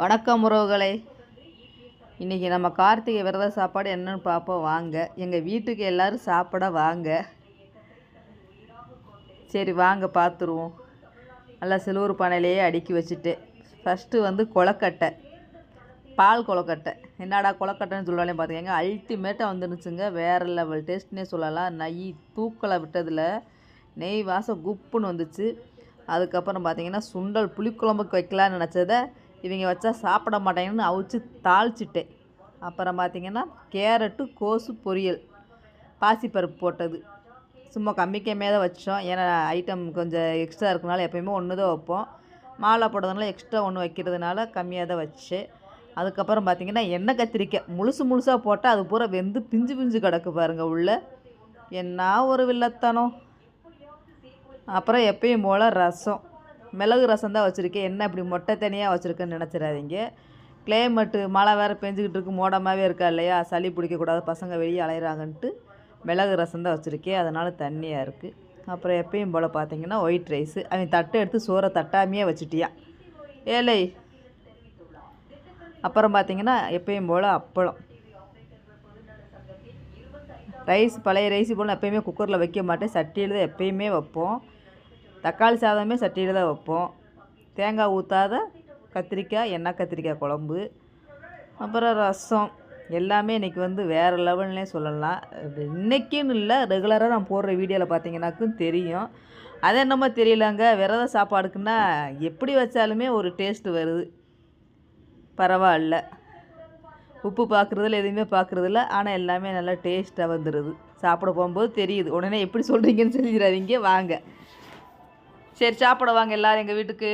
வணக்கம் உறவுகளை. இன்றைக்கி நம்ம கார்த்திகை விரத சாப்பாடு என்னென்னு பார்ப்போம் வாங்க. எங்கள் வீட்டுக்கு எல்லோரும் சாப்பிட வாங்க. சரி வாங்க பார்த்துருவோம் நல்லா சிலுவர் பானையிலேயே அடுக்கி வச்சுட்டு ஃபஸ்ட்டு வந்து கொலக்கட்டை பால் கொலக்கட்டை என்னடா கொலக்கட்டைன்னு சொல்லுவாலே பார்த்துக்கங்க அல்டிமேட்டாக வந்துருச்சுங்க. வேறு லெவல் டேஸ்ட்னே சொல்லலாம். நெய் தூக்கலை விட்டதில் நெய் வாசம் குப்புன்னு வந்துச்சு. அதுக்கப்புறம் பார்த்திங்கன்னா சுண்டல் புளிக்குழம்புக்கு வைக்கலான்னு நினச்சதை இவங்க வச்சா சாப்பிட மாட்டாங்கன்னு அவிச்சு தாளிச்சிட்டேன். அப்புறம் பார்த்தீங்கன்னா கேரட்டு கோசு பொரியல் பாசிப்பருப்பு போட்டது. சும்மா கம்மி தான் வச்சோம். ஏன்னா ஐட்டம் கொஞ்சம் எக்ஸ்ட்ரா இருக்கனால எப்பயுமே ஒன்று தான் வைப்போம். மாலை போடுறதுனால எக்ஸ்ட்ரா ஒன்று வைக்கிறதுனால கம்மியாக தான் வச்சு அதுக்கப்புறம் பார்த்தீங்கன்னா எண்ணெய் கத்திரிக்காய் முழுசு முழுசாக போட்டால் அது பூரா வெந்து பிஞ்சு பிஞ்சு கிடக்கு பாருங்கள் உள்ளே. என்ன ஒரு வில்லத்தனம். அப்புறம் எப்பயும் போல் ரசம். மிளகு ரசம் தான் வச்சுருக்கேன். என்ன இப்படி மொட்டை தனியாக வச்சுருக்கேன்னு நினச்சிடாதீங்க. கிளைமேட்டு மழை வேறு பெஞ்சிக்கிட்டு இருக்கு மோடமாகவே இருக்கா இல்லையா? சளி பிடிக்கக்கூடாது பசங்க வெளியே அலையிறாங்கன்ட்டு மிளகு ரசம் தான் வச்சுருக்கேன். அதனால் தண்ணியாக இருக்குது அப்புறம் எப்பயும் போல் பார்த்தீங்கன்னா ஒயிட் ரைஸு அவன் தட்டை எடுத்து சோறை தட்டாமையே வச்சுட்டியான் ஏலை. அப்புறம் பார்த்தீங்கன்னா எப்பயும் போல் அப்பளம். ரைஸ் பழைய ரைஸ் போல் எப்பயுமே குக்கரில் வைக்க மாட்டேன். சட்டியில் தான் எப்பயுமே வைப்போம். தக்காளி சாதமே சட்டியில் தான் வைப்போம். தேங்காய் ஊற்றாத கத்திரிக்காய் எண்ணெய் கத்திரிக்காய் குழம்பு அப்புறம் ரசம். எல்லாமே இன்றைக்கி வந்து வேறு லெவல்னே சொல்லலாம். இன்றைக்கின்னு இல்லை ரெகுலராக நான் போடுற வீடியோவில் பார்த்தீங்கன்னாக்கும் தெரியும். அது என்னமோ தெரியலங்க. விரத சாப்பாடுக்குன்னா எப்படி வச்சாலுமே ஒரு டேஸ்ட்டு வருது. பரவாயில்ல. உப்பு பார்க்குறதில்ல எதுவுமே பார்க்குறதில்ல. ஆனால் எல்லாமே நல்லா டேஸ்ட்டாக வந்துடுது சாப்பிட போகும்போது தெரியுது. உடனே எப்படி சொல்கிறீங்கன்னு சொல்லிடுறாதீங்க வாங்க. சரி சாப்பிட வாங்க எல்லோரும் எங்கள் வீட்டுக்கு.